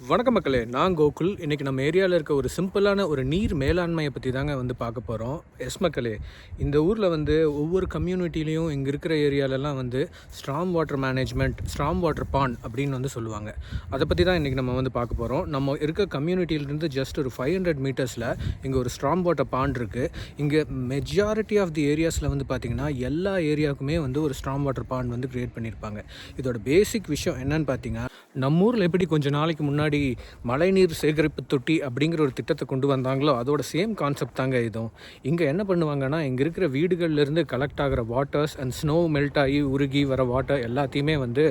வணக்கம் மக்களே நான் கோகுல். இன்றைக்கி நம்ம ஏரியாவில் இருக்க ஒரு சிம்பிளான ஒரு நீர் மேலாண்மையை பற்றி தாங்க வந்து பார்க்க போகிறோம் எஸ் மக்களே இந்த ஊரில் வந்து ஒவ்வொரு கம்யூனிட்டிலையும் இங்கே இருக்கிற ஏரியாலலாம் வந்து storm water management storm water pond அப்படின்னு வந்து சொல்லுவாங்க. அதை பற்றி தான் இன்றைக்கி நம்ம வந்து பார்க்க போகிறோம் நம்ம இருக்க கம்யூனிட்டியிலேருந்து ஜஸ்ட் ஒரு ஃபைவ் ஹண்ட்ரட் மீட்டர்ஸில் இங்கே ஒரு ஸ்ட்ராங் வாட்டர் பாண்ட் இருக்குது இங்கே மெஜாரிட்டி ஆஃப் தி ஏரியாஸில் வந்து பார்த்திங்கன்னா எல்லா ஏரியாவுக்குமே வந்து ஒரு ஸ்ட்ராங் வாட்டர் பாண்ட் வந்து க்ரியேட் பண்ணியிருப்பாங்க இதோட பேசிக் விஷயம் என்னன்னு பார்த்தீங்கன்னா நம்ம ஊரில் எப்படி கொஞ்சம் நாளைக்கு முன்னாடி முன்னாடி மழைநீர் சேகரிப்பு தொட்டி அப்படிங்கிற ஒரு திட்டத்தை கொண்டு வந்தாங்களோ அதோட சேம் கான்செப்ட் தாங்க இதுவும் இங்கே என்ன பண்ணுவாங்கன்னா இங்கே இருக்கிற வீடுகள்லேருந்து கலெக்ட் ஆகிற வாட்டர்ஸ் அண்ட் ஸ்னோ மெல்ட் ஆகி உருகி வர வாட்டர் எல்லாத்தையுமே வந்து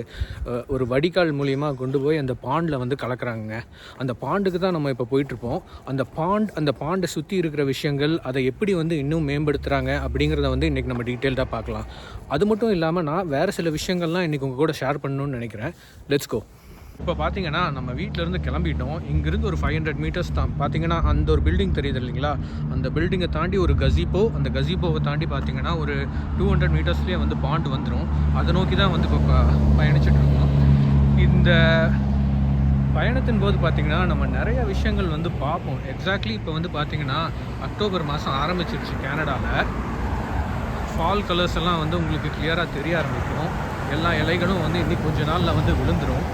ஒரு வடிகால் மூலயமா கொண்டு போய் அந்த பாண்டில் வந்து கலக்கிறாங்க அந்த பாண்டுக்கு தான் நம்ம இப்போ போயிட்டுருப்போம். அந்த பாண்ட் அந்த பாண்டை சுற்றி இருக்கிற விஷயங்கள் அதை எப்படி வந்து இன்னும் மேம்படுத்துகிறாங்க அப்படிங்கிறத வந்து இன்றைக்கி நம்ம டீட்டெயில்டாக பார்க்கலாம். அது மட்டும் இல்லாமல் நான் வேறு சில விஷயங்கள்லாம் இன்றைக்கி உங்கள் கூட ஷேர் பண்ணணும்னு நினைக்கிறேன். லெட்ஸ் கோ இப்போ பார்த்தீங்கன்னா நம்ம வீட்டிலேருந்து கிளம்பிட்டோம். இங்கேருந்து ஒரு ஃபைவ் ஹண்ட்ரட் மீட்டர்ஸ் தான். பார்த்தீங்கன்னா அந்த ஒரு பில்டிங் தெரியுது இல்லைங்களா? அந்த பில்டிங்கை தாண்டி ஒரு கசிப்போ அந்த கசிப்போவை தாண்டி பார்த்தீங்கன்னா ஒரு டூ ஹண்ட்ரட் மீட்டர்ஸ்லேயே வந்து பாண்ட் வந்துடும் அதை நோக்கி தான் வந்து இப்போ பயணிச்சிட்ருக்கோம் இந்த பயணத்தின் போது பார்த்திங்கன்னா நம்ம நிறைய விஷயங்கள் வந்து பார்ப்போம். எக்ஸாக்ட்லி இப்போ வந்து பார்த்திங்கன்னா அக்டோபர் மாதம் ஆரம்பிச்சிருச்சு கேனடாவில் ஃபால் கலர்ஸ் எல்லாம் வந்து உங்களுக்கு கிளியராக தெரிய ஆரம்பிக்கும். எல்லா இலைகளும் வந்து இன்னும் கொஞ்ச நாளில் வந்து விழுந்துடும்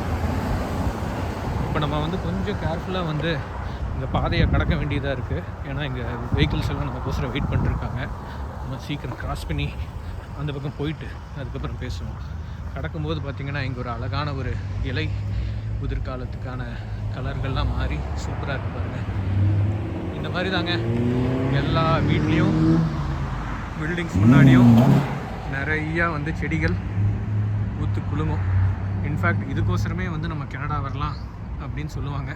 இப்போ நம்ம வந்து கொஞ்சம் கேர்ஃபுல்லாக வந்து இந்த பாதையை கடக்க வேண்டியதாக இருக்குது ஏன்னா இங்கே வெஹிக்கிள்ஸ் எல்லாம் நமக்கோசரம் வெயிட் பண்ணிருக்காங்க. நம்ம சீக்கிரம் க்ராஸ் பண்ணி அந்த பக்கம் போயிட்டு அதுக்கப்புறம் பேசுவோம். கடக்கும்போது பார்த்திங்கன்னா இங்கே ஒரு அழகான ஒரு இலை உதிர்காலத்துக்கான கலர்கள்லாம் மாறி சூப்பராக இருக்கு பாருங்கள் இந்த மாதிரி தாங்க எல்லா வீட்லேயும் பில்டிங்ஸ் முன்னாடியும் நிறையா வந்து செடிகள் ஊத்து குலுங்கும். இன்ஃபேக்ட் இதுக்கோசரமே வந்து நம்ம கனடா வரலாம். அப்படின்னு சொல்லுவாங்க.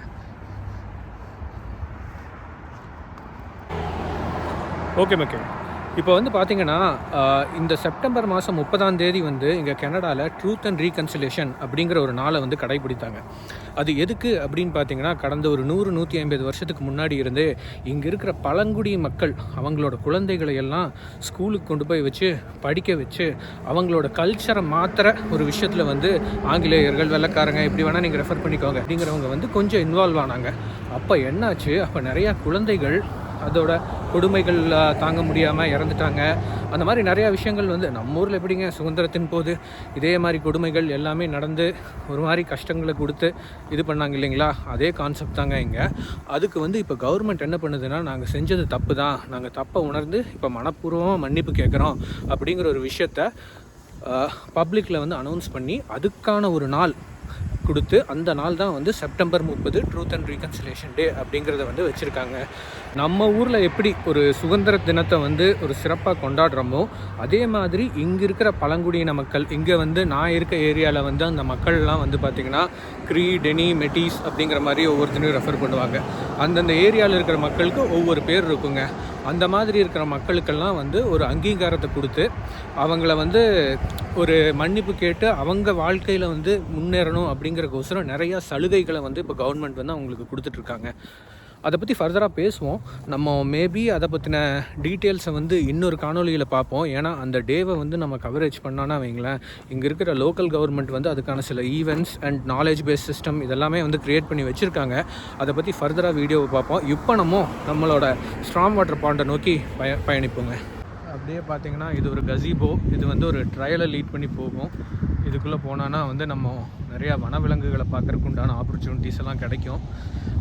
ஓகே ஓகே இப்போ வந்து பார்த்தீங்கன்னா இந்த செப்டம்பர் மாதம் முப்பதாம் தேதி வந்து இங்கே கனடாவில் ட்ரூத் அண்ட் ரீகன்சிலேஷன் அப்படிங்கிற ஒரு நாளை வந்து கடைபிடித்தாங்க. அது எதுக்கு அப்படின்னு பார்த்தீங்கன்னா கடந்த ஒரு நூறு நூற்றி ஐம்பது வருஷத்துக்கு முன்னாடி இருந்து இங்கே இருக்கிற பழங்குடி மக்கள் அவங்களோட குழந்தைகளை எல்லாம் ஸ்கூலுக்கு கொண்டு போய் வச்சு படிக்க வச்சு அவங்களோட கல்ச்சரை மாத்திர ஒரு விஷயத்தில் வந்து ஆங்கிலேயர்கள் வெள்ளக்காரங்க எப்படி வேணால் நீங்கள் ரெஃபர் பண்ணிக்கோங்க அப்படிங்கிறவங்க வந்து கொஞ்சம் இன்வால்வ் ஆனாங்க. அப்போ என்னாச்சு? அப்போ நிறையா குழந்தைகள் அதோட கொடுமைகள் தாங்க முடியாமல் இறந்துட்டாங்க. அந்த மாதிரி நிறையா விஷயங்கள் வந்து நம்ம ஊரில் எப்படிங்க சுதந்திரத்தின் போது இதே மாதிரி கொடுமைகள் எல்லாமே நடந்து ஒரு மாதிரி கஷ்டங்களை கொடுத்து இது பண்ணாங்க இல்லைங்களா? அதே கான்செப்ட் தாங்க இங்கே. அதுக்கு வந்து இப்போ கவர்மெண்ட் என்ன பண்ணுதுன்னா நாங்கள் செஞ்சது தப்பு தான். நாங்கள் தப்பை உணர்ந்து இப்போ மனப்பூர்வமாக மன்னிப்பு கேட்குறோம் அப்படிங்கிற ஒரு விஷயத்த பப்ளிக்கில் வந்து அனௌன்ஸ் பண்ணி அதுக்கான ஒரு நாள் கொடுத்து அந்த நாள் தான் வந்து செப்டம்பர் முப்பது ட்ரூத் அண்ட் ரீகன்சிலேஷன் டே அப்படிங்கிறத வந்து வச்சுருக்காங்க. நம்ம ஊரில் எப்படி ஒரு சுதந்திர தினத்தை வந்து ஒரு சிறப்பாக கொண்டாடுறோமோ அதே மாதிரி இங்கே இருக்கிற பழங்குடியின மக்கள் இங்கே வந்து நான் இருக்க ஏரியாவில் வந்து அந்த மக்கள்லாம் வந்து பார்த்திங்கன்னா க்ரீ டெனி மெட்டிஸ் அப்படிங்கிற மாதிரி ஒவ்வொருத்தனையும் ரெஃபர் பண்ணுவாங்க. அந்தந்த ஏரியாவில் இருக்கிற மக்களுக்கு ஒவ்வொரு பேர் இருக்குங்க. அந்த மாதிரி இருக்கிற மக்களுக்கெல்லாம் வந்து ஒரு அங்கீகாரத்தை கொடுத்து அவங்கள வந்து ஒரு மன்னிப்பு கேட்டு அவங்க வாழ்க்கையில் வந்து முன்னேறணும் அப்படிங்கிறக்கோசரம் நிறையா சலுகைகளை வந்து இப்போ கவர்மெண்ட் வந்து அவங்களுக்கு கொடுத்துட்ருக்காங்க அதை பற்றி ஃபர்தராக பேசுவோம். நம்ம மேபி அதை பற்றின டீட்டெயில்ஸை வந்து இன்னொரு காணொலியில் பார்ப்போம். ஏன்னா அந்த டேவை வந்து நம்ம கவரேஜ் பண்ணோன்னா வைங்களேன் இங்கே இருக்கிற லோக்கல் கவர்மெண்ட் வந்து அதுக்கான சில events and knowledge base system இதெல்லாமே வந்து க்ரியேட் பண்ணி வச்சுருக்காங்க. அதை பற்றி ஃபர்தராக வீடியோவை பார்ப்போம். இப்போ நம்ம நம்மளோட ஸ்ட்ராங் வாட்டர் பாண்டை நோக்கி பய பயணிப்போங்க. அப்படியே பார்த்தீங்கன்னா இது ஒரு கசீபோ இது வந்து ஒரு ட்ரையலை லீட் பண்ணி போகும். இதுக்குள்ளே போனோன்னா வந்து நம்ம நிறையா வனவிலங்குகளை பார்க்கறதுக்கு உண்டான ஆப்பர்ச்சுனிட்டிஸ் எல்லாம் கிடைக்கும்.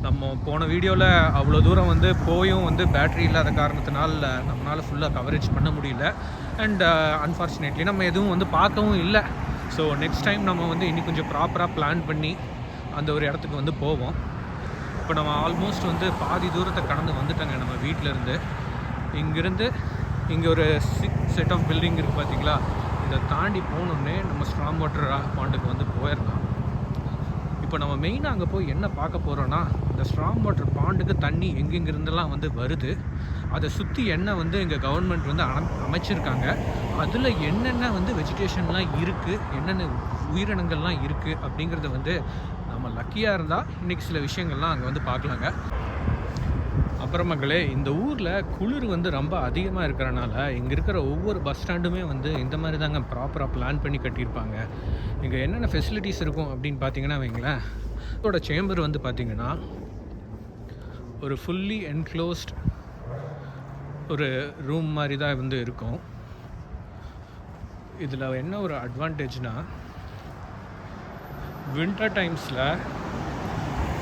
நம்ம போன வீடியோவில் அவ்வளோ தூரம் வந்து போயும் வந்து பேட்டரி இல்லாத காரணத்தினால நம்மளால் ஃபுல்லாக கவரேஜ் பண்ண முடியல. அண்ட் அன்ஃபார்ச்சுனேட்லி நம்ம எதுவும் வந்து பார்க்கவும் இல்லை. ஸோ நெக்ஸ்ட் டைம் நம்ம வந்து இன்னும் கொஞ்சம் ப்ராப்பராக பிளான் பண்ணி அந்த ஒரு இடத்துக்கு வந்து போவோம். இப்போ நம்ம ஆல்மோஸ்ட் வந்து பாதி தூரத்தை கடந்து வந்துட்டாங்க நம்ம வீட்டில் இருந்து. இங்கிருந்து இங்கே ஒரு செட் ஆஃப் பில்டிங் இருக்குது பார்த்தீங்களா இதை தாண்டி போகணுன்னே நம்ம ஸ்ட்ராங் வாட்டர் பாண்டுக்கு வந்து போயிடலாம். இப்போ நம்ம மெயினாக அங்கே போய் என்ன பார்க்க போகிறோன்னா இந்த ஸ்ட்ராங் வாட்டர் பாண்டுக்கு தண்ணி எங்கெங்கிருந்தெல்லாம் வந்து வருது அதை சுற்றி என்ன வந்து எங்கள் கவர்மெண்ட் வந்து அமை அமைச்சிருக்காங்க அதில் என்னென்ன வந்து வெஜிடேஷன்லாம் இருக்குது என்னென்ன உயிரினங்கள்லாம் இருக்குது அப்படிங்கிறத வந்து நம்ம லக்கியாக இருந்தால் இன்றைக்கி சில விஷயங்கள்லாம் அங்கே வந்து பார்க்கலாங்க. அப்புறம் மக்களே இந்த ஊரில் குளிர் வந்து ரொம்ப அதிகமாக இருக்கிறனால இங்கே இருக்கிற ஒவ்வொரு பஸ் ஸ்டாண்டுமே வந்து இந்த மாதிரி தாங்க ப்ராப்பராக பிளான் பண்ணி கட்டியிருப்பாங்க. இங்கே என்னென்ன ஃபெசிலிட்டிஸ் இருக்கும் அப்படின்னு பார்த்தீங்கன்னா வைங்களேன். இதோட சேம்பர் வந்து பார்த்தீங்கன்னா ஒரு ஃபுல்லி என்க்ளோஸ்ட் ஒரு ரூம் மாதிரி தான் வந்து இருக்கும். இதில் என்ன ஒரு அட்வான்டேஜ்னால் வின்டர் டைம்ஸில்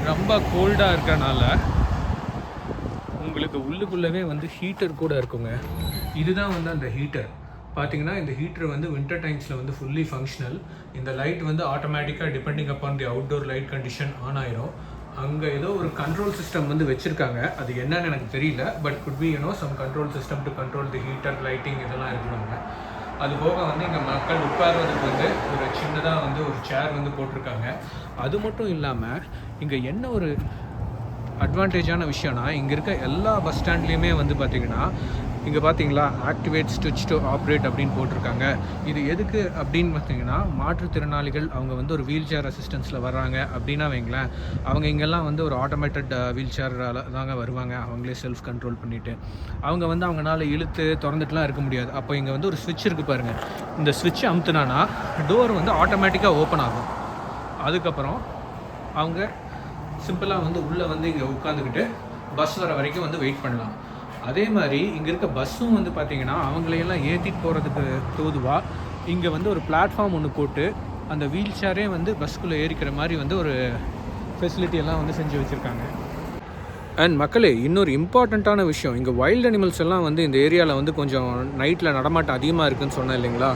ரொம்ப கோல்டாக இருக்கிறனால உங்களுக்கு உள்ளுக்குள்ளவே வந்து ஹீட்டர் கூட இருக்குங்க. இதுதான் வந்து அந்த ஹீட்டர் பார்த்தீங்கன்னா இந்த ஹீட்டர் வந்து வின்டர் டைம்ஸில் வந்து ஃபுல்லி ஃபங்க்ஷனல் இந்த லைட் வந்து ஆட்டோமேட்டிக்காக depending upon the outdoor light condition on ஆயிரும். அங்கே ஏதோ ஒரு கண்ட்ரோல் சிஸ்டம் வந்து வச்சுருக்காங்க. அது என்னன்னு எனக்கு தெரியல. But could be you know some control system to control the heater lighting இதெல்லாம் இருக்கிறாங்க அது போக வந்து இங்கே மக்கள் உட்கார்றதுக்கு வந்து ஒரு சின்னதாக வந்து ஒரு சேர் வந்து போட்டிருக்காங்க. அது மட்டும் இல்லாமல் இங்கே என்ன ஒரு அட்வான்டேஜான விஷயம்னா இங்கே இருக்க எல்லா பஸ் ஸ்டாண்ட்லேயுமே வந்து பார்த்திங்கன்னா இங்கே பார்த்தீங்களா ஆக்டிவேட் ஸ்டிச் டு ஆப்ரேட் அப்படின்னு போட்டிருக்காங்க. இது எதுக்கு அப்படின்னு பார்த்தீங்கன்னா மாற்றுத்திறனாளிகள் அவங்க வந்து ஒரு வீல் சேர் அசிஸ்டன்ஸில் வர்றாங்க அப்படின்னா வைங்களேன் அவங்க இங்கெல்லாம் வந்து ஒரு ஆட்டோமேட்டட் வீல் சேரால் தாங்க வருவாங்க. அவங்களே செல்ஃப் கண்ட்ரோல் பண்ணிவிட்டு அவங்க வந்து அவங்களால இழுத்து திறந்துட்டுலாம் இருக்க முடியாது. அப்போ இங்கே வந்து ஒரு ஸ்விட்ச் இருக்குது பாருங்கள் இந்த ஸ்விட்ச் அமுத்துனானா டோர் வந்து ஆட்டோமேட்டிக்காக ஓப்பன் ஆகும். அதுக்கப்புறம் அவங்க சிம்பிளாக வந்து உள்ளே வந்து இங்கே உட்காந்துக்கிட்டு பஸ் வர வரைக்கும் வந்து வெயிட் பண்ணலாம். அதே மாதிரி இங்கே இருக்க பஸ்ஸும் வந்து பார்த்திங்கன்னா அவங்களையெல்லாம் ஏற்றிட்டு போகிறதுக்கு தோதுவாக இங்கே வந்து ஒரு பிளாட்ஃபார்ம் ஒன்று போட்டு அந்த வீல் சேரே வந்து பஸ்க்குள்ளே ஏறிக்கிற மாதிரி வந்து ஒரு ஃபெசிலிட்டி எல்லாம் வந்து செஞ்சு வச்சுருக்காங்க. அண்ட் மக்களே இன்னொரு இம்பார்ட்டண்ட்டான விஷயம் இங்கே வைல்ட் அனிமல்ஸ் எல்லாம் வந்து இந்த ஏரியாவில் வந்து கொஞ்சம் நைட்டில் நடமாட்டம் அதிகமாக இருக்குன்னு சொன்னேன் இல்லைங்களா?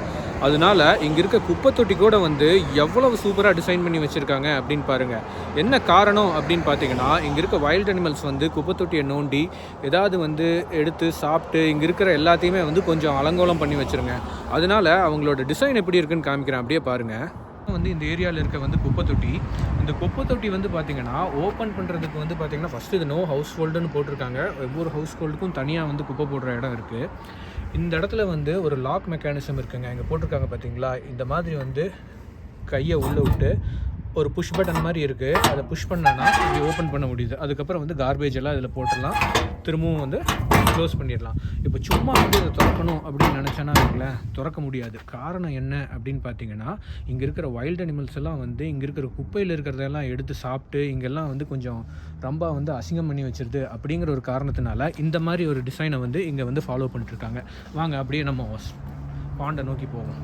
அதனால இங்கே இருக்க குப்பை தொட்டி கூட வந்து எவ்வளவு சூப்பராக டிசைன் பண்ணி வச்சுருக்காங்க அப்படின்னு பாருங்கள் என்ன காரணம் அப்படின்னு பார்த்தீங்கன்னா இங்கே இருக்க வைல்ட் அனிமல்ஸ் வந்து குப்பை தொட்டியை நோண்டி ஏதாவது வந்து எடுத்து சாப்பிட்டு இங்கே இருக்கிற எல்லாத்தையுமே வந்து கொஞ்சம் அலங்கோலம் பண்ணி வச்சுருங்க. அதனால அவங்களோட டிசைன் எப்படி இருக்குன்னு காமிக்கிறேன். அப்படியே பாருங்கள் வந்து இந்த ஏரியாவில் இருக்க வந்து குப்பை தொட்டி இந்த குப்பை தொட்டி வந்து பார்த்தீங்கன்னா ஓப்பன் பண்ணுறதுக்கு வந்து பார்த்தீங்கன்னா ஃபஸ்ட்டு இது நோ ஹவுஸ் ஹோல்டுன்னு போட்டிருக்காங்க. ஒவ்வொரு ஹவுஸ் ஹோல்டுக்கும் தனியாக வந்து குப்பை போடுற இடம் இருக்குது இந்த இடத்துல வந்து ஒரு லாக் மெக்கானிசம் இருக்குங்க. இங்கே போட்டிருக்காங்க பார்த்தீங்களா இந்த மாதிரி வந்து கையை உள்ளே விட்டு ஒரு புஷ் பட்டன் மாதிரி இருக்குது அதை புஷ் பண்ணனா இப்படி ஓப்பன் பண்ண முடியுது. அதுக்கப்புறம் வந்து கார்பேஜ் எல்லாம் இதில் போட்டுடலாம். திரும்பவும் வந்து க்ளோஸ் பண்ணிடலாம். இப்போ சும்மா வந்து இதை திறக்கணும் அப்படின்னு நினச்சேன்னா வைங்களேன் திறக்க முடியாது. காரணம் என்ன அப்படின்னு பார்த்தீங்கன்னா இங்கே இருக்கிற வைல்ட் அனிமல்ஸ் எல்லாம் வந்து இங்கே இருக்கிற குப்பையில் இருக்கிறதெல்லாம் எடுத்து சாப்பிட்டு இங்கெல்லாம் வந்து கொஞ்சம் ரொம்ப வந்து அசிங்கம் பண்ணி வச்சிருது அப்படிங்கிற ஒரு காரணத்தினால இந்த மாதிரி ஒரு டிசைனை வந்து இங்கே வந்து ஃபாலோ பண்ணிட்டுருக்காங்க வாங்க அப்படியே நம்ம பாண்டை நோக்கி போவோம்.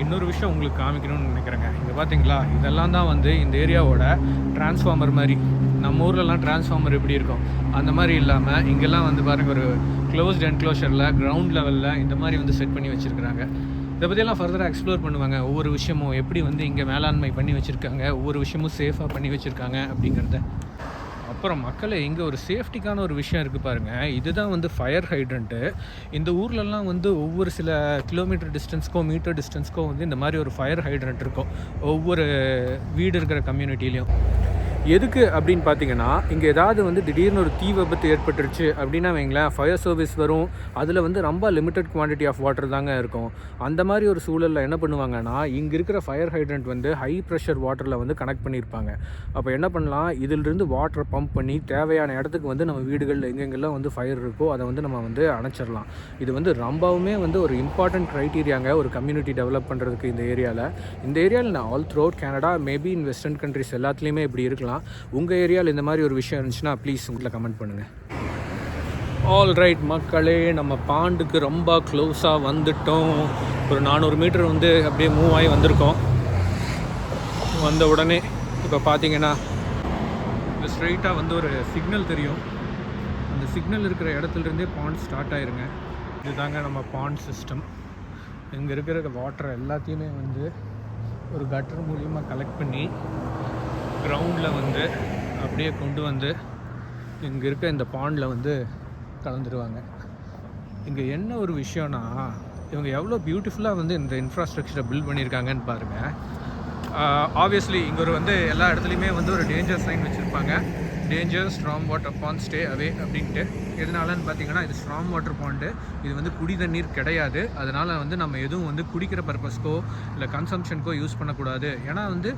இன்னொரு விஷயம் உங்களுக்கு காமிக்கணும்னு நினைக்கிறேங்க. இங்கே பார்த்தீங்களா இதெல்லாம் தான் வந்து இந்த ஏரியாவோட டிரான்ஸ்ஃபார்மர் மாதிரி. நம்ம ஊர்லலாம் டிரான்ஸ்ஃபார்மர் எப்படி இருக்கும்? அந்த மாதிரி இல்லாமல் இங்கெல்லாம் வந்து பாருங்கள் ஒரு க்ளோஸ்ட் என்க்ளோஷரில் கிரவுண்ட் லெவலில் இந்த மாதிரி வந்து செட் பண்ணி வச்சுருக்குறாங்க. இதை பற்றியெல்லாம் ஃபர்தராக எக்ஸ்ப்ளோர் பண்ணுவாங்க. ஒவ்வொரு விஷயமும் எப்படி வந்து இங்கே மேலாண்மை பண்ணி வச்சுருக்காங்க ஒவ்வொரு விஷயமும் சேஃபாக பண்ணி வச்சுருக்காங்க அப்படிங்கிறத. அப்புறம் மக்களை இங்கே ஒரு சேஃப்டிக்கான ஒரு விஷயம் இருக்குது பாருங்கள் இதுதான் வந்து ஃபயர் ஹைட்ரண்ட்டு இந்த ஊர்லலாம் வந்து ஒவ்வொரு சில கிலோமீட்டர் டிஸ்டன்ஸ்க்கோ மீட்டர் டிஸ்டன்ஸ்க்கோ வந்து இந்த மாதிரி ஒரு ஃபயர் ஹைட்ரண்ட் இருக்கும். ஒவ்வொரு வீடு இருக்கிற கம்யூனிட்டிலையும் எதுக்கு அப்படின்னு பார்த்தீங்கன்னா இங்கே ஏதாவது வந்து திடீர்னு ஒரு தீ விபத்து ஏற்பட்டுருச்சு அப்படின்னா வைங்களேன் ஃபயர் சர்வீஸ் வரும். அதில் வந்து ரொம்ப லிமிட்டட் குவான்டிட்டி ஆஃப் வாட்டர் தாங்க இருக்கும். அந்த மாதிரி ஒரு சூழலில் என்ன பண்ணுவாங்கன்னா இங்கே இருக்கிற ஃபயர் ஹைட்ரண்ட் வந்து ஹை ப்ரெஷர் வாட்டரில் வந்து கனெக்ட் பண்ணியிருப்பாங்க அப்போ என்ன பண்ணலாம் இதிலிருந்து வாட்டரை பம்ப் பண்ணி தேவையான இடத்துக்கு வந்து நம்ம வீடுகளில் எங்கெங்கெல்லாம் வந்து ஃபயர் இருக்கோ அதை வந்து நம்ம வந்து அணைச்சிடலாம். இது வந்து ரொம்பவுமே வந்து ஒரு இம்பார்ட்டன்ட் க்ரைட்டீரியாங்க ஒரு கம்யூனிட்டி டெவலப் பண்ணுறதுக்கு இந்த ஏரியாவில் இந்த ஏரியாவில் நான் all throughout Canada maybe in western countries எல்லாத்துலேயுமே இப்படி இருக்கலாம். உங்கள் ஏரியாவில் இந்த மாதிரி ஒரு விஷயம் இருந்துச்சுன்னா ப்ளீஸ் உங்களை கமெண்ட் பண்ணுங்கள் ஆல் ரைட் மக்களே நம்ம பாண்டுக்கு ரொம்ப க்ளோஸாக வந்துட்டோம். ஒரு நானூறு மீட்டர் வந்து அப்படியே மூவ் ஆகி வந்திருக்கோம். வந்த உடனே இப்போ பார்த்தீங்கன்னா இந்த ஸ்ட்ரெயிட்டாக வந்து ஒரு சிக்னல் தெரியும். அந்த சிக்னல் இருக்கிற இடத்துலருந்தே பாண்ட் ஸ்டார்ட் ஆயிருங்க. இதுதாங்க நம்ம பாண்ட் சிஸ்டம் இங்கே இருக்கிற வாட்டர் எல்லாத்தையுமே வந்து ஒரு கட்டர் மூலியமாக கலெக்ட் பண்ணி க்ரௌண்டில் வந்து அப்படியே கொண்டு வந்து இங்கே இருக்க இந்த பாண்டில் வந்து கலந்துருவாங்க. இங்கே என்ன ஒரு விஷயம்னா இவங்க எவ்வளோ பியூட்டிஃபுல்லாக வந்து இந்த இன்ஃப்ராஸ்ட்ரக்சரை பில்ட் பண்ணியிருக்காங்கன்னு பாருங்கள் ஆப்வியஸ்லி இங்கே ஒரு வந்து எல்லா இடத்துலையுமே வந்து ஒரு டேஞ்சர் சைன் வச்சுருப்பாங்க. Danger storm water upon stay away அப்படின்ட்டு. எதனாலன்னு பார்த்தீங்கன்னா இது ஸ்ட்ராங் வாட்டர் பாண்டு இது வந்து குடி தண்ணீர் கிடையாது. அதனால் வந்து நம்ம எதுவும் வந்து குடிக்கிற பர்பஸ்க்கோ இல்லை கன்சம்ஷனுக்கோ யூஸ் பண்ணக்கூடாது. ஏன்னா வந்து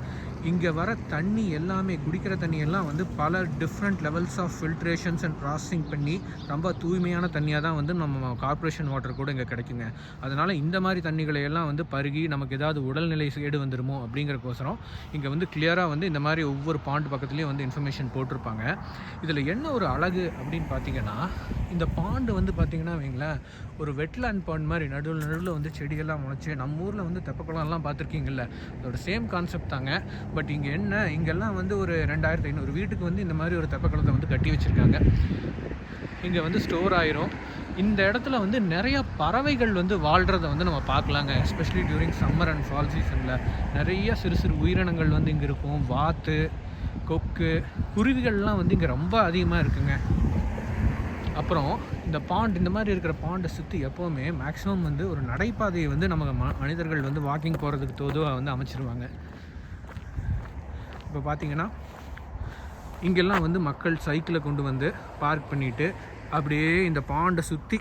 இங்கே வர தண்ணி எல்லாமே குடிக்கிற தண்ணி எல்லாம் வந்து பல different levels of filtrations and processing பண்ணி ரொம்ப தூய்மையான தண்ணியாக தான் வந்து நம்ம கார்ப்பரேஷன் வாட்டர் கூட இங்கே கிடைக்குங்க. அதனால் இந்த மாதிரி தண்ணிகளை எல்லாம் வந்து பருகி நமக்கு ஏதாவது உடல்நிலை கேடு வந்துருமோ அப்படிங்கிறக்கோசரம் இங்கே வந்து கிளியராக வந்து இந்த மாதிரி ஒவ்வொரு பாண்டு பக்கத்துலேயும் வந்து இன்ஃபர்மேஷன் போட்டிருப்பாங்க. இதில் என்ன ஒரு அழகு அப்படின்னு பார்த்தீங்கன்னா இந்த பாண்டு வந்து பார்த்தீங்கன்னா வைங்களேன் ஒரு வெட்லேண்ட் பாண்ட் மாதிரி நடுவில் நடுவில் வந்து செடியெல்லாம் முளைச்சி நம்ம ஊரில் வந்து தெப்பக்குளம்லாம் பார்த்துருக்கீங்கல்ல அதோட சேம் கான்செப்ட் தாங்க. பட் இங்கே என்ன இங்கெல்லாம் வந்து ஒரு ரெண்டாயிரத்து ஐநூறு வீட்டுக்கு வந்து இந்த மாதிரி ஒரு தெப்பக்குளத்தை வந்து கட்டி வச்சுருக்காங்க. இங்கே வந்து ஸ்டோர் ஆயிரும். இந்த இடத்துல வந்து நிறைய பறவைகள் வந்து வாழ்கிறத வந்து நம்ம பார்க்கலாங்க. Especially during summer and fall சீசனில் நிறைய சிறு சிறு உயிரினங்கள் வந்து இங்கே இருக்கும். வாத்து கொக்கு குருவிகள்லாம் வந்து இங்கே ரொம்ப அதிகமாக இருக்குங்க. அப்புறம் இந்த பாண்ட் இந்த மாதிரி இருக்கிற பாண்டை சுற்றி எப்போவுமே மேக்ஸிமம் வந்து ஒரு நடைபாதையை வந்து நம்ம ம- மனிதர்கள் வந்து வாக்கிங் போகிறதுக்கு தோதுவாக வந்து அமைச்சிருவாங்க. இப்போ பார்த்தீங்கன்னா இங்கெல்லாம் வந்து மக்கள் சைக்கிளை கொண்டு வந்து பார்க் பண்ணிவிட்டு அப்படியே இந்த பாண்டை சுற்றி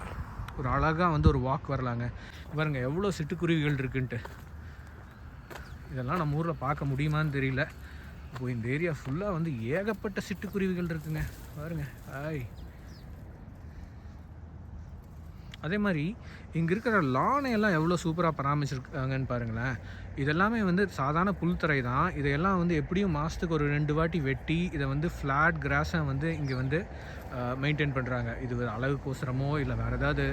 ஒரு அழகாக வந்து ஒரு வாக் வரலாங்க. பாருங்க எவ்வளோ சிட்டுக்குருவிகள் இருக்குன்ட்டு. இதெல்லாம் நம்ம ஊரில் பார்க்க முடியுமான்னு தெரியல. இப்போ இந்த ஏரியா ஃபுல்லாக வந்து ஏகப்பட்ட சிட்டுக்குருவிகள் இருக்குங்க. பாருங்க ஆய் அதே மாதிரி இங்கே இருக்கிற லானை எல்லாம் எவ்வளோ சூப்பராக பராமரிச்சிருக்காங்கன்னு பாருங்களேன். இதெல்லாமே வந்து சாதாரண புல்தரை தான். இதையெல்லாம் வந்து எப்படியும் மாதத்துக்கு ஒரு ரெண்டு வாட்டி வெட்டி இதை வந்து ஃப்ளாட் கிராஸை வந்து இங்கே வந்து மெயின்டைன் பண்ணுறாங்க இது ஒரு அழகுக்கோசரமோ இல்லை வேறு ஏதாவது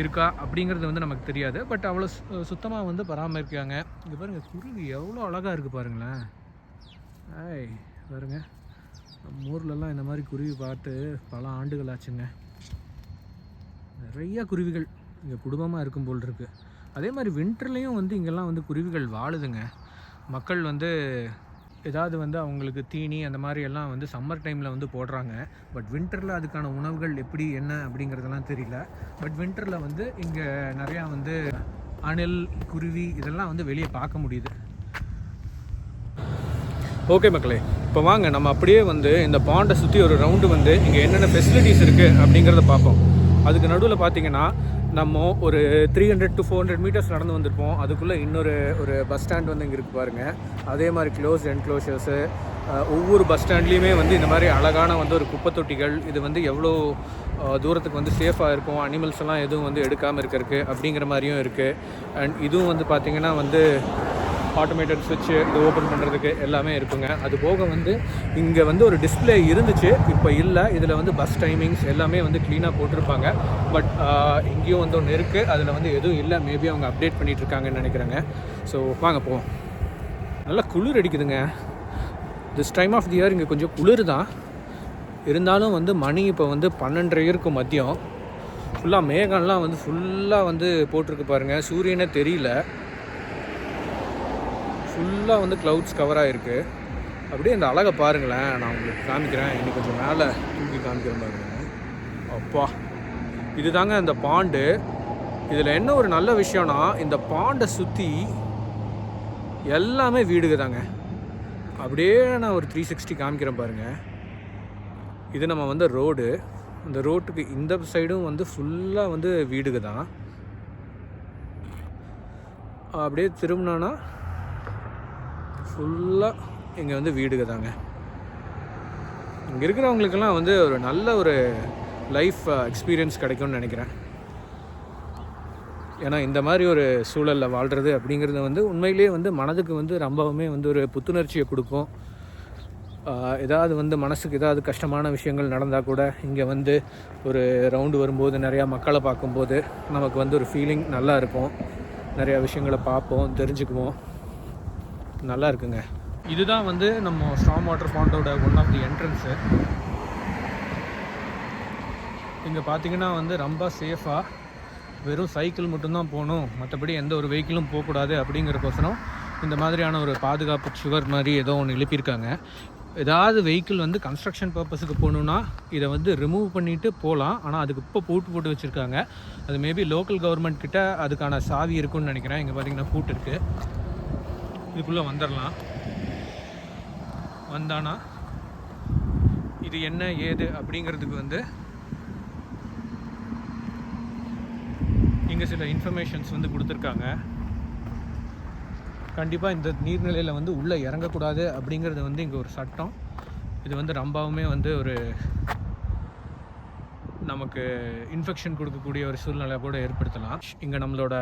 இருக்கா அப்படிங்கிறது வந்து நமக்கு தெரியாது. பட் அவ்வளோ சுத்தமாக வந்து பராமரிக்காங்க இங்கே பாருங்கள் குருவி எவ்வளோ அழகாக இருக்குது பாருங்களேன். ஐய் பாருங்க. நம்ம ஊர்லலாம் இந்த மாதிரி குருவி பார்த்து பல ஆண்டுகள் ஆச்சுங்க. நிறைய குருவிகள் இங்கே குடும்பமாக இருக்கும் போல் இருக்குது அதே மாதிரி வின்டர்லேயும் வந்து இங்கெல்லாம் வந்து குருவிகள் வாழுதுங்க. மக்கள் வந்து ஏதாவது வந்து அவங்களுக்கு தீனி அந்த மாதிரி எல்லாம் வந்து சம்மர் டைமில் வந்து போடுறாங்க. பட் வின்டரில் அதுக்கான உணவுகள் எப்படி என்ன அப்படிங்கிறதெல்லாம் தெரியல. பட் வின்டரில் வந்து இங்கே நிறையா வந்து அணில் குருவி இதெல்லாம் வந்து வெளியே பார்க்க முடியுது. ஓகே மக்களே இப்போ வாங்க. நம்ம அப்படியே வந்து இந்த பாண்டை சுற்றி ஒரு ரவுண்டு வந்து இங்கே என்னென்ன ஃபெசிலிட்டிஸ் இருக்குது அப்படிங்கிறத பார்ப்போம். அதுக்கு நடுவில் பார்த்தீங்கன்னா நம்ம ஒரு three hundred to four hundred metres நடந்து வந்திருப்போம். அதுக்குள்ளே இன்னொரு ஒரு பஸ் ஸ்டாண்ட் வந்து இங்கே இருக்குது பாருங்கள் அதே மாதிரி க்ளோஸ் என்க்ளோஷர்ஸு ஒவ்வொரு பஸ் ஸ்டாண்ட்லேயுமே வந்து இந்த மாதிரி அழகான வந்து ஒரு குப்பை தொட்டிகள் இது வந்து எவ்வளோ தூரத்துக்கு வந்து சேஃபாக இருக்கும் அனிமல்ஸ் எல்லாம் எதுவும் வந்து எடுக்காமல் இருக்கிறதுக்கு அப்படிங்கிற மாதிரியும் இருக்குது அண்ட் இதுவும் வந்து பார்த்திங்கன்னா வந்து ஆட்டோமேட்டட் சுவிட்சு இது ஓப்பன் பண்ணுறதுக்கு எல்லாமே இருக்குங்க. அது போக வந்து இங்கே வந்து ஒரு டிஸ்ப்ளே இருந்துச்சு. இப்போ இல்லை. இதில் வந்து பஸ் டைமிங்ஸ் எல்லாமே வந்து க்ளீனாக போட்டிருப்பாங்க. பட் இங்கேயும் வந்து ஒன்று இருக்குது அதில் வந்து எதுவும் இல்லை. மேபி அவங்க அப்டேட் பண்ணிகிட்ருக்காங்கன்னு நினைக்கிறேங்க. ஸோ வாங்க போவோம். நல்லா குளிர் அடிக்குதுங்க. This time of the year இங்கே கொஞ்சம் குளிர் தான் இருந்தாலும் வந்து மணி இப்போ வந்து பன்னெண்டரை இருக்கும் மதியம் ஃபுல்லாக மேகம்லாம் வந்து ஃபுல்லாக வந்து போட்டிருக்கு பாருங்கள் சூரியனே தெரியல. ஃபுல்லாக வந்து க்ளவுட்ஸ் கவர் ஆகிருக்கு அப்படியே இந்த அழகை பாருங்களேன். நான் உங்களுக்கு காமிக்கிறேன். இன்னைக்கு கொஞ்சம் மேலே தூக்கி காமிக்கிறேன் பாருங்க அப்பா. இதுதாங்க இந்த பாண்டு இதில் என்ன ஒரு நல்ல விஷயம்னா இந்த பாண்டை சுற்றி எல்லாமே வீடுங்க தாங்க. அப்படியே நான் ஒரு த்ரீ சிக்ஸ்டி காமிக்கிறேன் பாருங்கள் இது நம்ம வந்து ரோடு இந்த ரோட்டுக்கு இந்த சைடும் வந்து ஃபுல்லாக வந்து வீடுங்க தான். அப்படியே திரும்பினோன்னா ஃபுல்லாக இங்கே வந்து வீடுக தாங்க இங்கே இருக்கிறவங்களுக்கெல்லாம் வந்து ஒரு நல்ல ஒரு லைஃப் எக்ஸ்பீரியன்ஸ் கிடைக்கும்னு நினைக்கிறேன். ஏன்னா இந்த மாதிரி ஒரு சூழலில் வாழ்கிறது அப்படிங்கிறது வந்து உண்மையிலேயே வந்து மனதுக்கு வந்து ரொம்பவுமே வந்து ஒரு புத்துணர்ச்சியை கொடுக்கும். ஏதாவது வந்து மனசுக்கு ஏதாவது கஷ்டமான விஷயங்கள் நடந்தால் கூட இங்கே வந்து ஒரு ரவுண்டு வரும்போது நிறையா மக்களை பார்க்கும்போது நமக்கு வந்து ஒரு ஃபீலிங் நல்லா இருக்கும். நிறையா விஷயங்களை பார்ப்போம் தெரிஞ்சுக்குவோம். நல்லா இருக்குங்க இதுதான் வந்து நம்ம ஸ்ட்ராங் வாட்டர் பாண்டோட ஒன் ஆஃப் தி என்ட்ரன்ஸு இங்கே பார்த்தீங்கன்னா வந்து ரொம்ப சேஃபாக வெறும் சைக்கிள் மட்டும்தான் போகணும். மற்றபடி எந்த ஒரு வெஹிக்கிளும் போகக்கூடாது அப்படிங்கிறக்கோசரம் இந்த மாதிரியான ஒரு பாதுகாப்பு சுவர் மாதிரி ஏதோ ஒன்று எழுப்பியிருக்காங்க. ஏதாவது வெஹிக்கிள் வந்து கன்ஸ்ட்ரக்ஷன் பர்பஸுக்கு போகணுன்னா இதை வந்து ரிமூவ் பண்ணிவிட்டு போகலாம். ஆனால் அதுக்கு இப்போ பூட்டு போட்டு வச்சுருக்காங்க. அது மேபி லோக்கல் கவர்மெண்ட் கிட்ட அதுக்கான சாவி இருக்குன்னு நினைக்கிறேன். இங்கே பார்த்தீங்கன்னா பூட்டு இருக்குது இதுக்குள்ளே வந்துடலாம் வந்தானா? இது என்ன ஏது அப்படிங்கிறதுக்கு வந்து இங்கே சில இன்ஃபர்மேஷன்ஸ் வந்து கொடுத்துருக்காங்க. கண்டிப்பாக இந்த நீர்நிலையில் வந்து உள்ளே இறங்கக்கூடாது அப்படிங்கிறது வந்து இங்கே ஒரு சட்டம். இது வந்து ரொம்பவுமே வந்து ஒரு நமக்கு இன்ஃபெக்ஷன் கொடுக்கக்கூடிய ஒரு சூழ்நிலை கூட ஏற்படுத்தலாம். இங்கே நம்மளோட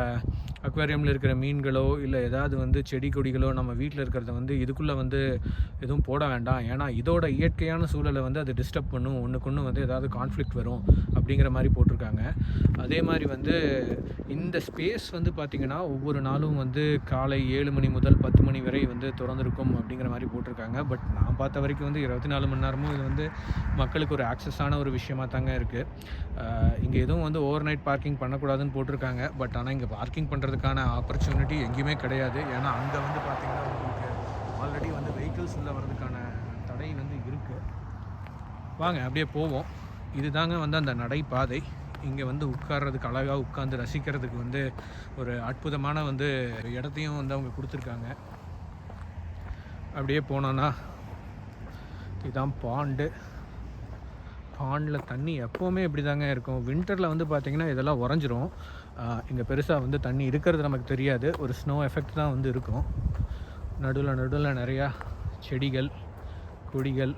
அக்வேரியமில் இருக்கிற மீன்களோ இல்லை ஏதாவது வந்து செடி கொடிகளோ நம்ம வீட்டில் இருக்கிறத வந்து இதுக்குள்ளே வந்து எதுவும் போட வேண்டாம். ஏன்னா இதோட இயற்கையான சூழலை வந்து அது டிஸ்டர்ப் பண்ணும். ஒன்றுக்கு ஒன்று வந்து ஏதாவது கான்ஃப்ளிக்ட் வரும் அப்படிங்கிற மாதிரி போட்டிருக்காங்க. அதே மாதிரி வந்து இந்த ஸ்பேஸ் வந்து பார்த்திங்கன்னா ஒவ்வொரு நாளும் வந்து காலை ஏழு மணி முதல் பத்து மணி வரை வந்து திறந்திருக்கும் அப்படிங்கிற மாதிரி போட்டிருக்காங்க. பட் நான் பார்த்த வரைக்கும் வந்து இருபத்தி நாலு மணி நேரமும் இது வந்து மக்களுக்கு ஒரு ஆக்சஸான ஒரு விஷயமாக தாங்க இருக்குது இங்கே எதுவும் வந்து ஓவர் நைட் பார்க்கிங் பண்ணக்கூடாதுன்னு போட்டிருக்காங்க. பட் ஆனால் இங்கே பார்க்கிங் பண்ணுறதுக்கான ஆப்பர்ச்சுனிட்டி எங்கேயுமே கிடையாது. ஏன்னா அங்கே வந்து பார்த்திங்கன்னா உங்களுக்கு ஆல்ரெடி வந்து வெஹிக்கிள்ஸ் உள்ள வர்றதுக்கான தடை வந்து இருக்குது வாங்க அப்படியே போவோம். இதுதாங்க வந்து அந்த நடைபாதை. இங்கே வந்து உட்கார்றதுக்கு அழகாக உட்காந்து ரசிக்கிறதுக்கு வந்து ஒரு அற்புதமான வந்து இடத்தையும் வந்து அவங்க கொடுத்துருக்காங்க. அப்படியே போனோன்னா இதுதான் பாண்டு பாண்டில் தண்ணி எப்போவுமே இப்படி தாங்க இருக்கும் வின்டரில் வந்து பார்த்திங்கன்னா இதெல்லாம் உறைஞ்சிரும். இங்கே பெருசாக வந்து தண்ணி இருக்கிறது நமக்கு தெரியாது. ஒரு ஸ்னோ எஃபெக்ட் தான் வந்து இருக்கும். நடுவில் நடுவில் நிறையா செடிகள் கொடிகள்.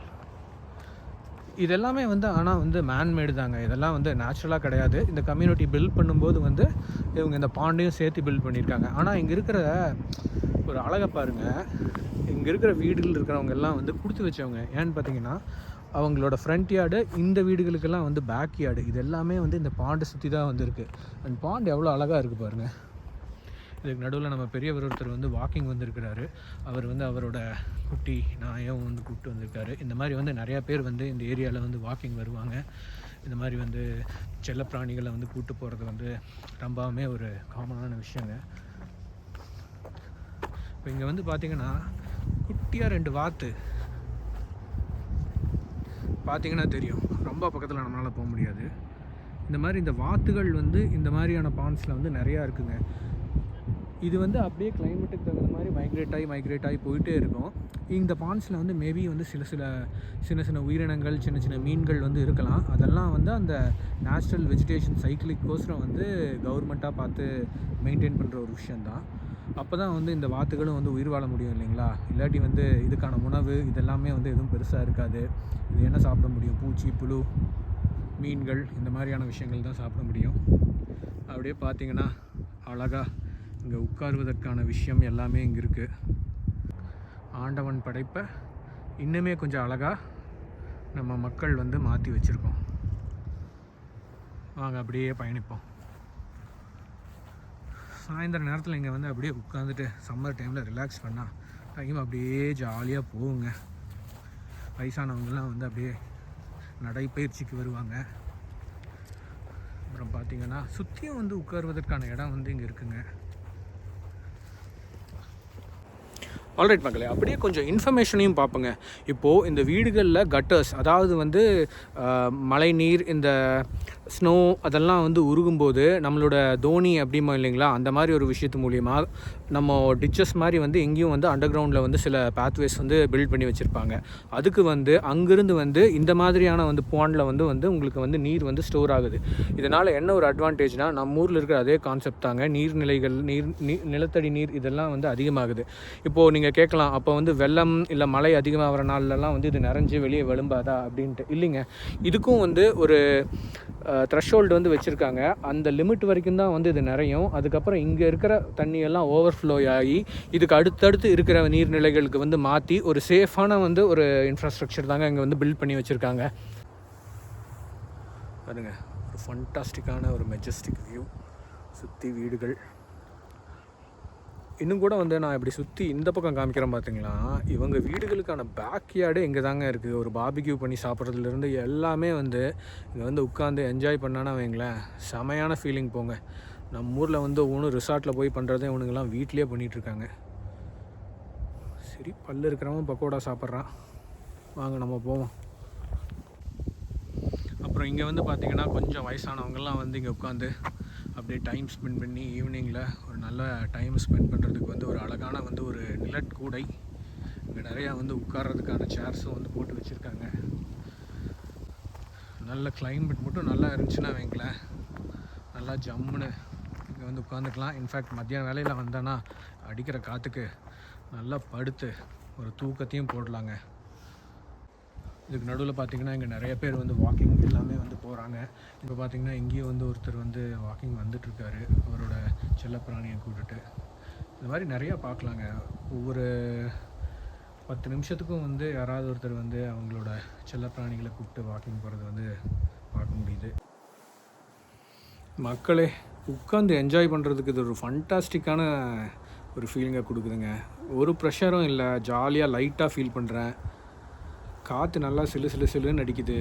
இதெல்லாமே வந்து ஆனால் வந்து மேன்மேடு தாங்க. இதெல்லாம் வந்து நேச்சுரலாக கிடையாது. இந்த கம்யூனிட்டி பில்ட் பண்ணும்போது வந்து இவங்க இந்த பாண்டையும் சேர்த்து பில்ட் பண்ணியிருக்காங்க. ஆனால் இங்கே இருக்கிற ஒரு அழகை பாருங்கள் இங்கே இருக்கிற வீடுகள் இருக்கிறவங்க எல்லாம் வந்து கொடுத்து வச்சவங்க. ஏன்னு பார்த்தீங்கன்னா அவங்களோட ஃப்ரண்ட் யார்டு இந்த வீடுகளுக்கெல்லாம் வந்து பேக் யார்டு இது எல்லாமே வந்து இந்த பாண்டை சுற்றி தான் வந்திருக்கு. அண்ட் பாண்ட் எவ்வளோ அழகாக இருக்குது பாருங்கள் இதுக்கு நடுவில் நம்ம பெரியவர் ஒருத்தர் வந்து வாக்கிங் வந்திருக்கிறாரு. அவர் வந்து அவரோட குட்டி நாயும் வந்து கூப்பிட்டு வந்திருக்காரு. இந்த மாதிரி வந்து நிறையா பேர் வந்து இந்த ஏரியாவில் வந்து வாக்கிங் வருவாங்க. இந்த மாதிரி வந்து செல்லப்பிராணிகளை வந்து கூப்பிட்டு போகிறது வந்து ரொம்பவுமே ஒரு காமனான விஷயங்க. இப்போ இங்கே வந்து பார்த்திங்கன்னா குட்டியாக ரெண்டு வாத்து. பார்த்தீங்கன்னா தெரியும். ரொம்ப பக்கத்தில் நம்மளால் போக முடியாது. இந்த மாதிரி இந்த வாத்துகள் வந்து இந்த மாதிரியான பான்ஸில் வந்து நிறையா இருக்குங்க. இது வந்து அப்படியே கிளைமேட்டுக்கு தகுந்த மாதிரி மைக்ரேட் ஆகி மைக்ரேட் ஆகி போயிட்டே இருக்கும். இந்த பான்ஸில் வந்து மேபி வந்து சில சில சின்ன சின்ன உயிரினங்கள் சின்ன சின்ன மீன்கள் வந்து இருக்கலாம். அதெல்லாம் வந்து அந்த நேச்சுரல் வெஜிடேஷன் சைக்கிளிக்கோசரம் வந்து கவர்மெண்ட்டாக பார்த்து மெயின்டைன் பண்ணுற ஒரு விஷயந்தான் அப்போ தான் வந்து இந்த வாத்துகளும் வந்து உயிர் வாழ முடியும் இல்லைங்களா? இல்லாட்டி வந்து இதுக்கான உணவு இதெல்லாமே வந்து எதுவும் பெருசாக இருக்காது. இது என்ன சாப்பிட முடியும்? பூச்சி புழு மீன்கள் இந்த மாதிரியான விஷயங்கள் தான் சாப்பிட முடியும். அப்படியே பார்த்தீங்கன்னா அழகாக இங்கே உட்காருவதற்கான விஷயம் எல்லாமே இங்கே இருக்குது ஆண்டவன் படைப்பை இன்னுமே கொஞ்சம் அழகாக நம்ம மக்கள் வந்து மாற்றி வச்சுருக்கோம். வாங்க அப்படியே பயணிப்போம். சாயந்தர நேரத்தில் இங்கே வந்து அப்படியே உட்காந்துட்டு சம்மர் டைமில் ரிலாக்ஸ் பண்ணால் டைம் அப்படியே ஜாலியாக போகுங்க. வயசானவங்கெல்லாம் வந்து அப்படியே நடைப்பயிற்சிக்கு வருவாங்க. அப்புறம் பார்த்தீங்கன்னா சுற்றியும் வந்து உட்காருவதற்கான இடம் வந்து இங்கே இருக்குங்க. ஆல்ரைட் மக்களே அப்படியே கொஞ்சம் இன்ஃபர்மேஷனையும் பார்ப்போங்க. இப்போது இந்த வீடுகளில் கட்டர்ஸ் அதாவது வந்து மழை நீர் இந்த ஸ்னோ அதெல்லாம் வந்து உருகும்போது நம்மளோட தோனி அப்படிமா இல்லைங்களா? அந்த மாதிரி ஒரு விஷயத்து மூலியமாக நம்ம டிச்சஸ் மாதிரி வந்து எங்கேயும் வந்து அண்டர் கிரவுண்டில் வந்து சில பேத்வேஸ் வந்து பில்ட் பண்ணி வச்சுருப்பாங்க. அதுக்கு வந்து அங்கேருந்து வந்து இந்த மாதிரியான வந்து பாண்டில் வந்து வந்து உங்களுக்கு வந்து நீர் வந்து ஸ்டோர் ஆகுது. இதனால் என்ன ஒரு அட்வான்டேஜ்னால் நம்ம ஊரில் இருக்கிற அதே கான்செப்ட் தாங்க. நீர்நிலைகள் நீர் நீ நிலத்தடி நீர் இதெல்லாம் வந்து அதிகமாகுது. இப்போது நீங்கள் கேட்கலாம் அப்போ வந்து வெள்ளம் இல்லை மழை அதிகமாகிற நாள்லலாம் வந்து இது நிறைஞ்சு வெளியே விளும்பாதா அப்படின்ட்டு. இல்லைங்க. இதுக்கும் வந்து ஒரு த்ரெஷ்ஹோல்டு வந்து வச்சுருக்காங்க. அந்த லிமிட் வரைக்கும் தான் வந்து இது நிறையும். அதுக்கப்புறம் இங்கே இருக்கிற தண்ணியெல்லாம் ஓவர் ஓவர்ஃப்ளோ ஆகி இதுக்கு அடுத்தடுத்து இருக்கிற நீர்நிலைகளுக்கு வந்து மாற்றி ஒரு சேஃபான வந்து ஒரு இன்ஃப்ராஸ்ட்ரக்சர் தாங்க இங்கே வந்து பில்ட் பண்ணி வச்சுருக்காங்க. பாருங்க ஒரு ஃபண்டாஸ்டிக்கான ஒரு மெஜஸ்டிக் வியூ சுற்றி வீடுகள். இன்னும் கூட வந்து நான் இப்படி சுற்றி இந்த பக்கம் காமிக்கிறேன் பார்த்தீங்களா இவங்க வீடுகளுக்கான பேக்யார்டே இங்கே தாங்க இருக்குது ஒரு பாபிக்யூ பண்ணி சாப்பிட்றதுலேருந்து எல்லாமே வந்து இங்கே வந்து உட்காந்து என்ஜாய் பண்ணானா வைங்களேன் செமையான ஃபீலிங் போங்க. நம்ம ஊரில் வந்து ஒன்றும் ரிசார்ட்டில் போய் பண்ணுறதே இவனுங்கெல்லாம் வீட்லேயே பண்ணிகிட்ருக்காங்க சரி பல்லு இருக்கிறவன் பக்கோடா சாப்பிட்றான். வாங்க நம்ம போவோம். அப்புறம் இங்கே வந்து பார்த்திங்கன்னா கொஞ்சம் வயசானவங்கெல்லாம் வந்து இங்கே உட்காந்து அப்படியே டைம் ஸ்பெண்ட் பண்ணி ஈவினிங்கில் ஒரு நல்ல டைம் ஸ்பெண்ட் பண்ணுறதுக்கு வந்து ஒரு அழகான வந்து ஒரு நிழற்கூடை இங்கே நிறையா வந்து உட்கார்றதுக்கான சேர்ஸும் வந்து போட்டு வச்சுருக்காங்க. நல்ல கிளைமேட் மட்டும் நல்லா இருந்துச்சுன்னா வைங்களேன். நல்லா ஜம்முன்னு இங்கே வந்து உட்காந்துக்கலாம். இன்ஃபேக்ட் மத்தியான வேலையில் வந்தேன்னா அடிக்கிற காற்றுக்கு நல்லா படுத்து ஒரு தூக்கத்தையும் போடலாங்க. இதுக்கு நடுவில் பார்த்தீங்கன்னா இங்கே நிறைய பேர் வந்து வாக்கிங் எல்லாமே வந்து போகிறாங்க இப்போ பார்த்தீங்கன்னா இங்கேயும் வந்து ஒருத்தர் வந்து வாக்கிங் வந்துட்டுருக்காரு. அவரோட செல்லப்பிராணியை கூப்பிட்டுட்டு இந்த மாதிரி நிறையா பார்க்கலாங்க. ஒவ்வொரு பத்து நிமிஷத்துக்கும் வந்து யாராவது ஒருத்தர் வந்து அவங்களோட செல்லப்பிராணிகளை கூப்பிட்டு வாக்கிங் போகிறது வந்து பார்க்க முடியுது. மக்களே உட்காந்து என்ஜாய் பண்ணுறதுக்கு இது ஒரு ஃபண்டாஸ்டிக்கான ஒரு ஃபீலிங்கை கொடுக்குதுங்க. ஒரு ப்ரெஷரும் இல்லை ஜாலியாக லைட்டாக ஃபீல் பண்ணுறேன் காற்று நல்லா சிலு சிலு சிலுன்னு அடிக்குது.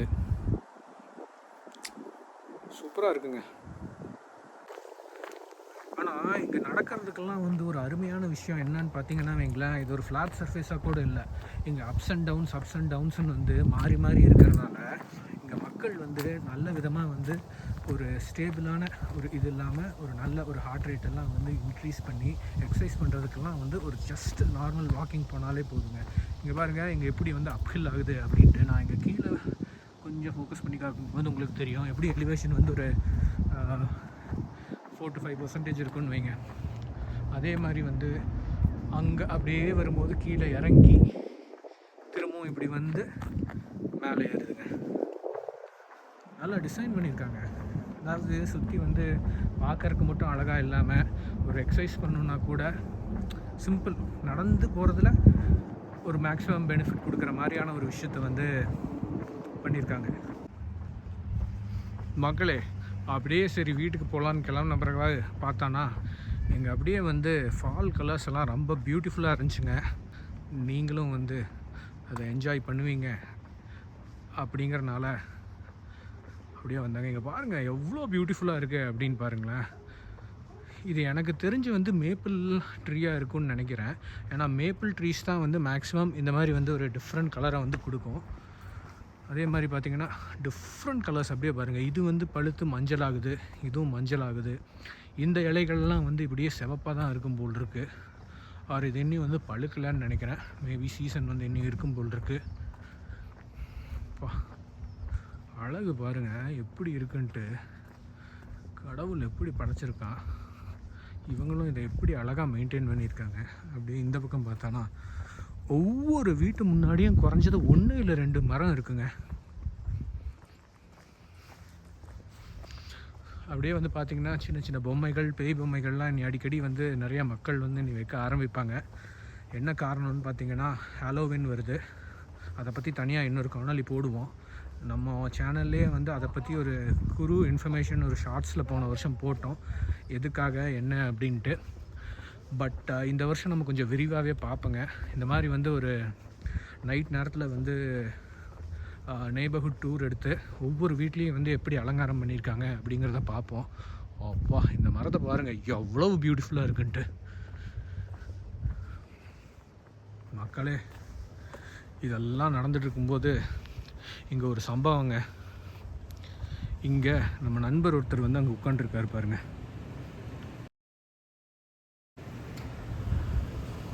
சூப்பராக இருக்குங்க. ஆனால் இங்கே நடக்கிறதுக்கெல்லாம் வந்து ஒரு அருமையான விஷயம் என்னன்னு பார்த்தீங்கன்னா வைங்களேன் இது ஒரு ஃப்ளாட் சர்ஃபேஸாக கூட இல்லை. இங்கே ups and downs ups and டவுன்ஸ்னு வந்து மாறி மாறி இருக்கிறதுனால இங்கே மக்கள் வந்து நல்ல விதமாக வந்து ஒரு ஸ்டேபிளான ஒரு இது இல்லாமல் ஒரு நல்ல ஒரு ஹார்ட் ரேட் எல்லாம் வந்து இன்க்ரீஸ் பண்ணி எக்ஸசைஸ் பண்ணுறதுக்கெல்லாம் வந்து ஒரு ஜஸ்ட் நார்மல் வாக்கிங் போனாலே போதுங்க. இங்கே பாருங்கள் இங்கே எப்படி வந்து அப்ஹில் ஆகுது அப்படின்ட்டு நான் இங்கே கீழே கொஞ்சம் ஃபோக்கஸ் பண்ணி காக்கும்போது உங்களுக்கு தெரியும். எப்படி எலிவேஷன் வந்து ஒரு ஃபோர் டு ஃபைவ் பர்சன்டேஜ் இருக்குன்னு வைங்க. அதே மாதிரி வந்து அங்கே அப்படியே வரும்போது கீழே இறங்கி திரும்பவும் இப்படி வந்து மேலே ஏறுதுங்க. நல்லா டிசைன் பண்ணியிருக்காங்க. அதாவது சுற்றி வந்து பார்க்கறக்கு மட்டும் அழகாக இல்லாமல் ஒரு எக்ஸசைஸ் பண்ணணுன்னா கூட சிம்பிள் நடந்து போகிறதுல ஒரு மேக்ஸிமம் பெனிஃபிட் கொடுக்குற மாதிரியான ஒரு விஷயத்த வந்து பண்ணியிருக்காங்க மக்களே அப்படியே சரி வீட்டுக்கு போகலான்னு கிளம்புன பிறகு பார்த்தானா இங்கே அப்படியே வந்து ஃபால் கலர்ஸ் எல்லாம் ரொம்ப பியூட்டிஃபுல்லாக இருந்துச்சுங்க. நீங்களும் வந்து அதை என்ஜாய் பண்ணுவீங்க அப்படிங்கிறனால அப்படியே வந்தாங்க. இங்கே பாருங்கள் எவ்வளோ பியூட்டிஃபுல்லாக இருக்குது அப்படின்னு பாருங்களேன். இது எனக்கு தெரிஞ்சு வந்து மேப்பிள் ட்ரீயாக இருக்கும்னு நினைக்கிறேன். ஏன்னா மேப்பிள் ட்ரீஸ் தான் வந்து மேக்ஸிமம் இந்த மாதிரி வந்து ஒரு டிஃப்ரெண்ட் கலரை வந்து கொடுக்கும். அதே மாதிரி பார்த்தீங்கன்னா டிஃப்ரெண்ட் கலர்ஸ் அப்படியே பாருங்கள் இது வந்து பழுத்து மஞ்சள் ஆகுது இதுவும் மஞ்சள் ஆகுது இந்த இலைகள்லாம் வந்து இப்படியே சிவப்பாக தான் இருக்கும் போல் இருக்குது ஆர் இது இன்னும் வந்து பழுக்கலான்னு நினைக்கிறேன். மேபி சீசன் வந்து இன்னும் இருக்கும் போல் இருக்குது பா அழகு பாருங்கள் எப்படி இருக்குன்ட்டு. கடவுள் எப்படி படைச்சிருக்கான் இவங்களும் இதை எப்படி அழகாக மெயின்டைன் பண்ணியிருக்காங்க அப்படியே இந்த பக்கம் பார்த்தானா ஒவ்வொரு வீட்டு முன்னாடியும் குறைஞ்சது ஒன்று இல்லை ரெண்டு மரம் இருக்குங்க. அப்படியே வந்து பார்த்திங்கன்னா சின்ன சின்ன பொம்மைகள் பேய் பொம்மைகள்லாம் இனி அடிக்கடி வந்து நிறையா மக்கள் வந்து இனி வைக்க ஆரம்பிப்பாங்க. என்ன காரணம்னு பார்த்திங்கன்னா ஹாலோவின் வருது. அதை பற்றி தனியாக இன்னொரு காணொலி போடுவோம். நம்ம சேனல்லே வந்து அதை பற்றி ஒரு குரு இன்ஃபர்மேஷன் ஒரு ஷார்ட்ஸில் போன வருஷம் போட்டோம். எதுக்காக என்ன அப்படின்ட்டு. பட் இந்த வருஷம் நம்ம கொஞ்சம் விரிவாகவே பார்ப்போங்க. இந்த மாதிரி வந்து ஒரு நைட் நேரத்தில் வந்து நெய்பர்ஹுட் டூர் எடுத்து ஒவ்வொரு வீட்லேயும் வந்து எப்படி அலங்காரம் பண்ணியிருக்காங்க அப்படிங்கிறத பார்ப்போம். அப்பா இந்த மரத்தை பாருங்கள் எவ்வளோ பியூட்டிஃபுல்லாக இருக்குன்ட்டு. மக்களே இதெல்லாம் நடந்துட்டு இருக்கும்போது இங்கே ஒரு சம்பவங்க. இங்கே நம்ம நண்பர் ஒருத்தர் வந்து அங்கே உட்காந்துருக்காரு பாருங்க.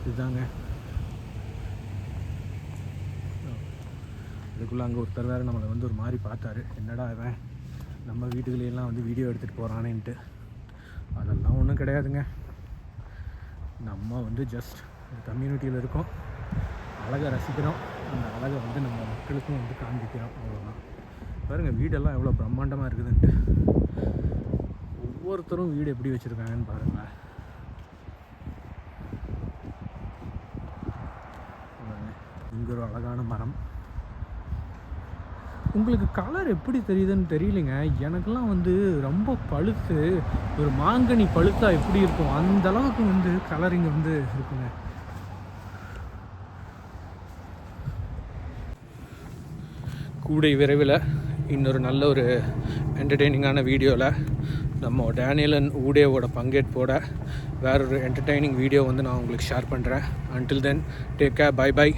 இதுதாங்க. அதுக்குள்ளே அங்கே ஒருத்தர் வேறு நம்மளை வந்து ஒரு மாதிரி பார்த்தாரு. என்னடா இவன்? நம்ம வீட்டுகளெல்லாம் வந்து வீடியோ எடுத்துகிட்டு போகிறானேன்ட்டு அதெல்லாம் ஒன்றும் கிடையாதுங்க. நம்ம வந்து ஜஸ்ட் கம்யூனிட்டியில் இருக்கோம். அழகை ரசிக்கிறோம். அந்த அழகை வந்து நம்ம மக்களுக்கும் வந்து காண்பிக்கிறோம். அவ்வளோதான் பாருங்கள் வீடெல்லாம் எவ்வளோ பிரம்மாண்டமாக இருக்குதுன்ட்டு. ஒவ்வொருத்தரும் வீடு எப்படி வச்சுருக்காங்கன்னு பாருங்களேன். இங்கே ஒரு அழகான மரம். உங்களுக்கு கலர் எப்படி தெரியுதுன்னு தெரியலைங்க. எனக்கெல்லாம் வந்து ரொம்ப பழுத்து ஒரு மாங்கனி பழுத்தா எப்படி இருக்கும்? அந்த அளவுக்கு வந்து கலர் இங்கே வந்து இருக்குங்க. கூடை விரைவில் இன்னொரு நல்ல ஒரு என்டர்டெய்னிங்கான வீடியோவில் நம்ம டேனியலன் ஊடேவோட பங்கேற்போட வேற ஒரு என்டர்டெய்னிங் வீடியோ வந்து நான் உங்களுக்கு ஷேர் பண்ணுறேன் until then take care bye bye